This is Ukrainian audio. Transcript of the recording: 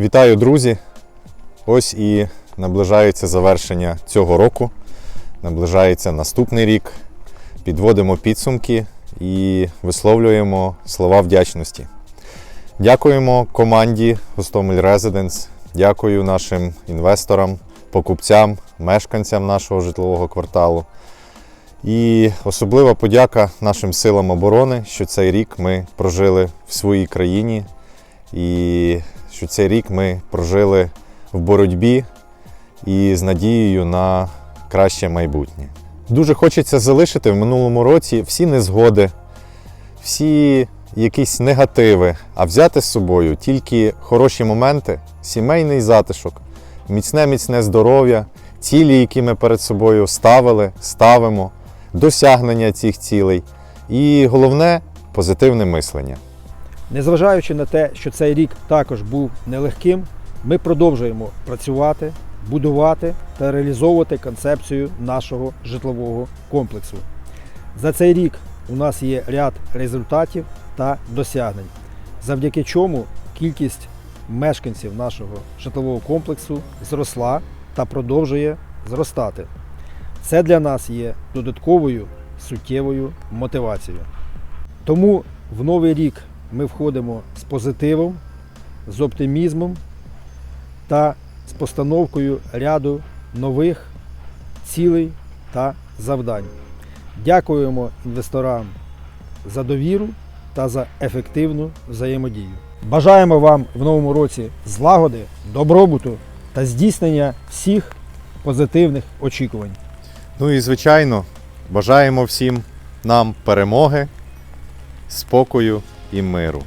Вітаю, друзі! Ось і наближається завершення цього року. Наближається наступний рік. Підводимо підсумки і висловлюємо слова вдячності. Дякуємо команді Гостомель Residence, дякую нашим інвесторам, покупцям, мешканцям нашого житлового кварталу. І особлива подяка нашим силам оборони, що цей рік ми прожили в своїй країні і що цей рік ми прожили в боротьбі і з надією на краще майбутнє. Дуже хочеться залишити в минулому році всі незгоди, всі якісь негативи, а взяти з собою тільки хороші моменти, сімейний затишок, міцне міцне здоров'я, цілі, які ми перед собою ставили, ставимо, досягнення цих цілей. І головне позитивне мислення. Незважаючи на те, що цей рік також був нелегким, ми продовжуємо працювати, будувати та реалізовувати концепцію нашого житлового комплексу. За цей рік у нас є ряд результатів та досягнень, завдяки чому кількість мешканців нашого житлового комплексу зросла та продовжує зростати. Це для нас є додатковою суттєвою мотивацією. Тому в новий рік ми входимо з позитивом, з оптимізмом та з постановкою ряду нових цілей та завдань. Дякуємо інвесторам за довіру та за ефективну взаємодію. Бажаємо вам в новому році злагоди, добробуту та здійснення всіх позитивних очікувань. Ну і звичайно, бажаємо всім нам перемоги, спокою і миру.